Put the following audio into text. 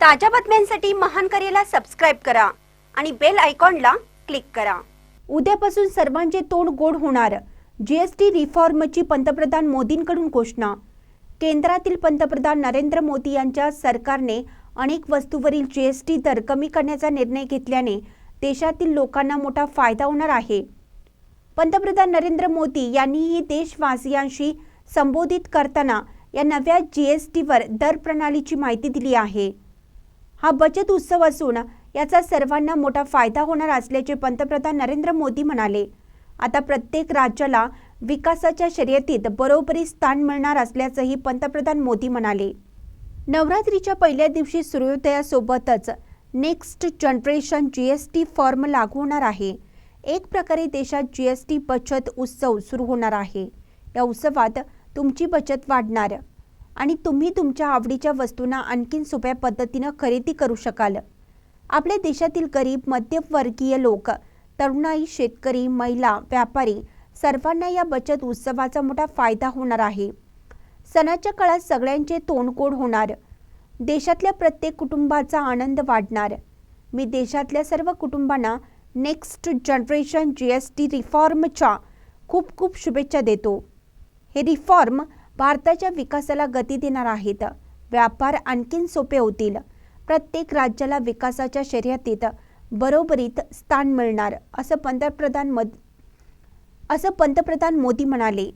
ताज्या बातम्यांसाठी महान करेला सबस्क्राईब करा आणि बेल आयकॉनला क्लिक करा. उद्यापासून सर्वांचे तोंड गोड होणार. जीएसटी रिफॉर्मची पंतप्रधान मोदींकडून घोषणा. केंद्रातील पंतप्रधान नरेंद्र मोदी यांच्या सरकारने अनेक वस्तूवरील जीएसटी दर कमी करण्याचा निर्णय घेतल्याने देशातील लोकांना मोठा फायदा होणार आहे. पंतप्रधान नरेंद्र मोदी यांनीही देशवासियांशी संबोधित करताना या नव्या जीएसटीवर दर प्रणालीची माहिती दिली आहे. हा बचत उत्सव असून याचा सर्वांना मोठा फायदा होणार असल्याचे पंतप्रधान नरेंद्र मोदी म्हणाले. आता प्रत्येक राज्याला विकासाच्या शर्यतीत बरोबरी स्थान मिळणार असल्याचंही पंतप्रधान मोदी म्हणाले. नवरात्रीच्या पहिल्या दिवशी सूर्योदयासोबतच next generation G S T form लागू होणार आहे. एक प्रकारे देशात जी एस टी बचत उत्सव सुरू होणार आहे. या उत्सवात तुमची बचत वाढणार. आणि तुम्ही तुमच्या आवडीच्या वस्तूंना आणखीन सोप्या पद्धतीनं खरेदी करू शकाल. आपल्या देशातील गरीब मध्यमवर्गीय लोक तरुणाई शेतकरी महिला व्यापारी सर्वांना या बचत उत्सवाचा मोठा फायदा होणार आहे. सणाच्या काळात सगळ्यांचे तोंडकोड होणार. देशातल्या प्रत्येक कुटुंबाचा आनंद वाढणार. मी देशातल्या सर्व कुटुंबांना next generation G S T रिफॉर्मच्या खूप खूप शुभेच्छा देतो. हे रिफॉर्म भारताच्या विकासाला गती देणार आहेत. व्यापार आणखीन सोपे होतील. प्रत्येक राज्याला विकासाच्या शर्यतीत बरोबरीत स्थान मिळणार असं पंतप्रधान मद असं पंतप्रधान मोदी म्हणाले.